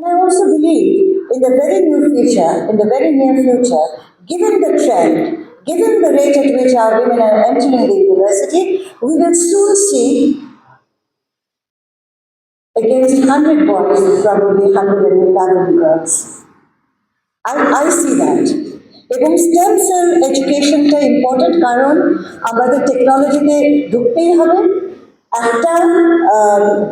And I also believe in the very near future, in the very near future, given the trend, given the rate at which our women are entering the university, we will soon see against 100 boys, probably 111 girls. I, I see that. এবং stem cell এডুকেশনটা important কারণ আমাদের টেকনোলজিতে ঢুকতেই হবে একটা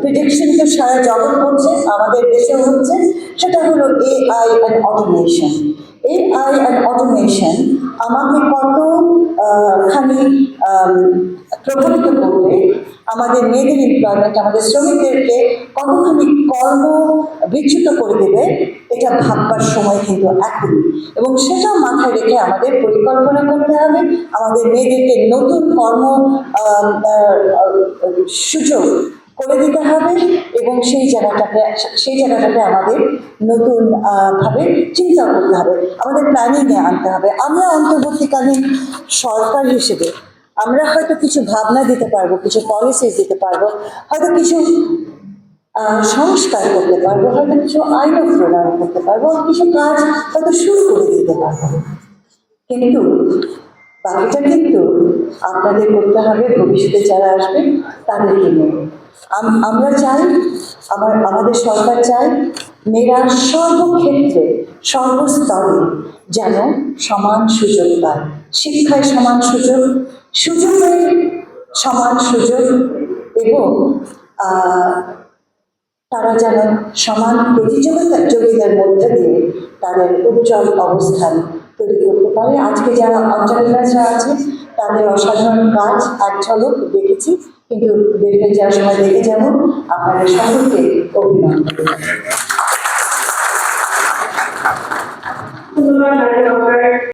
prediction তো সারা জগৎ করছে আমাদের দেশেও হচ্ছে, সেটা হলো AI and automation AI and automation আমাকে কত খানি প্রভাবিত করবে। আমাদের মেয়েদের এমপ্লয়মেন্ট আমাদের শ্রমিকদেরকে কতখানি কর্ম বিচ্যুত করে দেবে, এটা ভাববার সময় কিন্তু এখন। এবং সেটা মাথায় রেখে আমাদের পরিকল্পনা করতে হবে। আমাদের মেয়েদেরকে নতুন কর্ম সুযোগ করে দিতে হবে এবং সেই জায়গাটাকে সেই জায়গাটাকে আমাদের নতুন ভাবে চিন্তা করতে হবে। আমাদের প্ল্যানিংয়ে আনতে হবে। আমরা অন্তর্বর্তীকালীন সরকার হিসেবে আমরা হয়তো কিছু ভাবনা দিতে পারব, কিছু পলিসিস দিতে পারব, হয়তো কিছু সংস্কার করতে পারব, হয়তো কিছু আইনও প্রণয়ন করতে পারব, কিছু কাজ হয়তো শুরু করে দিতে পারব। কিন্তু বাকিটা কিন্তু আপনাদের করতে হবে, ভবিষ্যতে যারা আসবে তাদের নিয়ে আম- আমরা চাই, আমার, আমাদের সরকার চায় মেয়েরা সর্বক্ষেত্রে, সর্বস্তরে যেন সমান সুযোগ পায়। শিক্ষায় সমান সুযোগ, সুযোগের সমান সুযোগ এবং তারা যেন সমান প্রতিযোগিতা যোগিতার মধ্যে দিয়ে তাদের উজ্জ্বল অবস্থান তৈরি পরে আজকে যারা অঞ্চলের অঞ্চলরাজরা আছে, তাদের অসাধারণ কাজ, এক ঝলক দেখেছি। কিন্তু বেরিয়ে যাওয়ার সময় দেখে যাব। আপনাদের সকলকে অভিনন্দন।